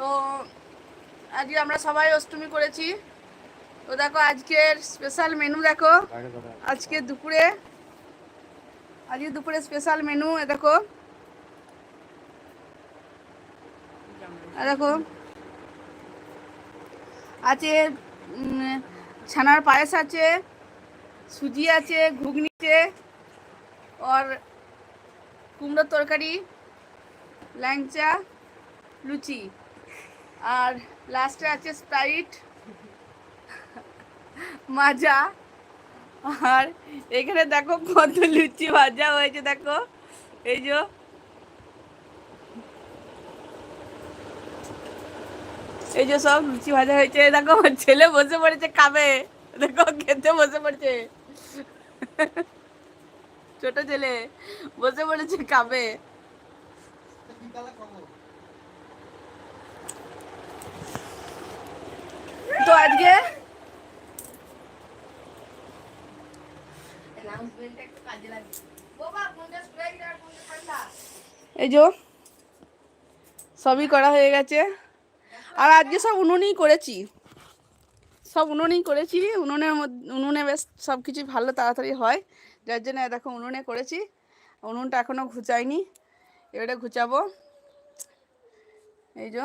তো আজকে আমরা সবাই অষ্টমী করেছি। তো দেখো, আজকের স্পেশাল মেনু দেখো। আজকে দুপুরে আজকে দুপুরে স্পেশাল মেনু এ দেখো। দেখো, আছে ছানার পায়েস আছে, সুজি আছে, ঘুগনি আছে, আর কুমড়োর তরকারি, ল্যাংচা, লুচি। আর লাস্টে আছে স্প্রাইট মাজা, আর এখানে দেখো কত লুচি ভাজা হয়েছে, দেখো। এই যে এই যে সব লুচি ভাজা হয়েছে, দেখো, আমার ছেলে বসে পড়েছে, খাবে। দেখো, খেতে বসে পড়েছে। ছোট ছেলে বসে পড়েছে, খাবে। তো আজকে? এই যে সবই করা হয়ে গেছে। আর আজকে সব উনুনেই করেছি। সব উনুনেই করেছি। উনুনের মধ্যে উনুনে বেশ সব কিছু ভালো তাড়াতাড়ি হয়। যার জন্য দেখো উনুনে করেছি। উনুনটা এখনও ঘুচাইনি। এবারে ঘুচাবো। এই যে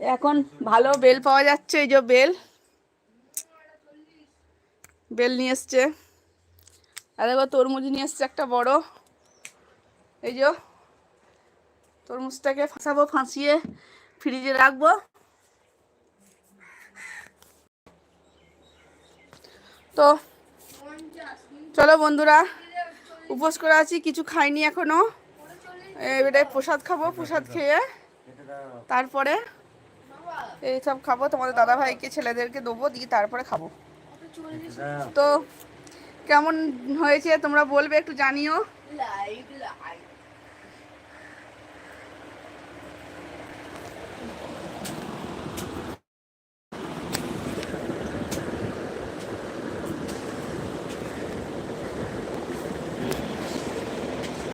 এখন ভালো বেল পাওয়া যাচ্ছে, এই যে বেল। বেল নিয়ে এসছে। আর এবার তরমুজ নিয়ে এসছে একটা বড়। এই যে তরমুজটাকে ফাঁসাবো, ফাঁসিয়ে ফ্রিজে রাখব। তো চলো বন্ধুরা, উপোস করে আছি, কিছু খাইনি এখনও। এবারে প্রসাদ খাব, প্রসাদ খেয়ে। তারপরে এইসব খাব তোমাদের দাদা ভাইকে ছেলেদেরকে দেবো দিয়ে তারপরে খাব। তো কেমন হয়েছে তোমরা বলবে একটু জানিও।